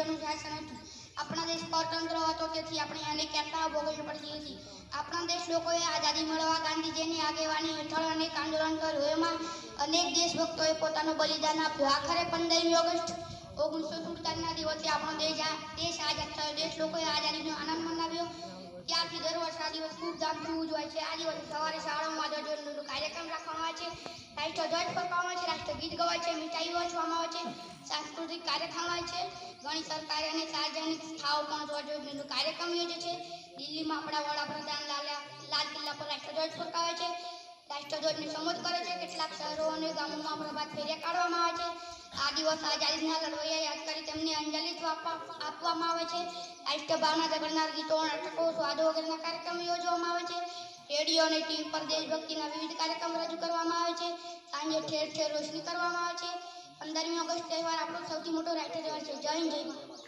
અંગ્રેજોનું શાસન હતું આપણા દેશ સ્વતંત્ર હતો તેથી આપણે અનેક યાતનાઓ ભોગવવી પડતી હતી આપણા દેશ લોકોએ આઝાદી મળવા ગાંધીજીની આગેવાની હેઠળ અનેક આંદોલન કર્યું. એમાં અનેક દેશભક્તોએ પોતાનું બલિદાન આપ્યું. આખરે પંદરમી ઓગસ્ટ ઓગણીસો સુડતાલીસના દિવસે આપણો દેશ દેશ આઝાદ થયો. દેશ લોકોએ આઝાદીનો આનંદ મનાવ્યો. ત્યારથી દર વર્ષે આ દિવસ ખૂબ ધામથી ઉજવાય છે. આ દિવસે સવારે શાળાઓમાં ધ્વજવંદનનો કાર્યક્રમ રાખવામાં આવે છે. રાષ્ટ્રધ્વજ ફરકાવવામાં આવે છે. રાષ્ટ્રગીત ગવાય છે. મીઠાઈ વહેંચવામાં આવે છે. સાંસ્કૃતિક કાર્યક્રમ હોય છે. ઘણી સરકારી અને સાર્વજનિક સ્થાઓ પણ ધ્વજવંદનનો કાર્યક્રમ યોજે છે. દિલ્હીમાં આપણા વડાપ્રધાન લાલા લાલ કિલ્લા પર રાષ્ટ્રધ્વજ ફરકાવે છે. રાષ્ટ્રધ્વજને સંબોધ કરે છે. કેટલાક શહેરો અને ગામોમાં પ્રભાત ફેરિયા કાઢવામાં આવે છે. આ દિવસ આઝાદીના લડવૈયા યાદ કરી તેમને અંજલિ આપવા- આપવામાં આવે છે. રાષ્ટ્રભાવના જગડનાર ગીતો નાટકો, સ્વાદો વગેરેના કાર્યક્રમ યોજવામાં આવે છે. રેડિયો અને ટીવી પર દેશભક્તિના વિવિધ કાર્યક્રમ રજૂ કરવામાં આવે છે. સાંજે ઠેર ઠેર રોશની કરવામાં આવે છે. પંદરમી તહેવાર આપણો સૌથી મોટો રાષ્ટ્ર તહેવાર છે. જય હિન્દ જય ભારત.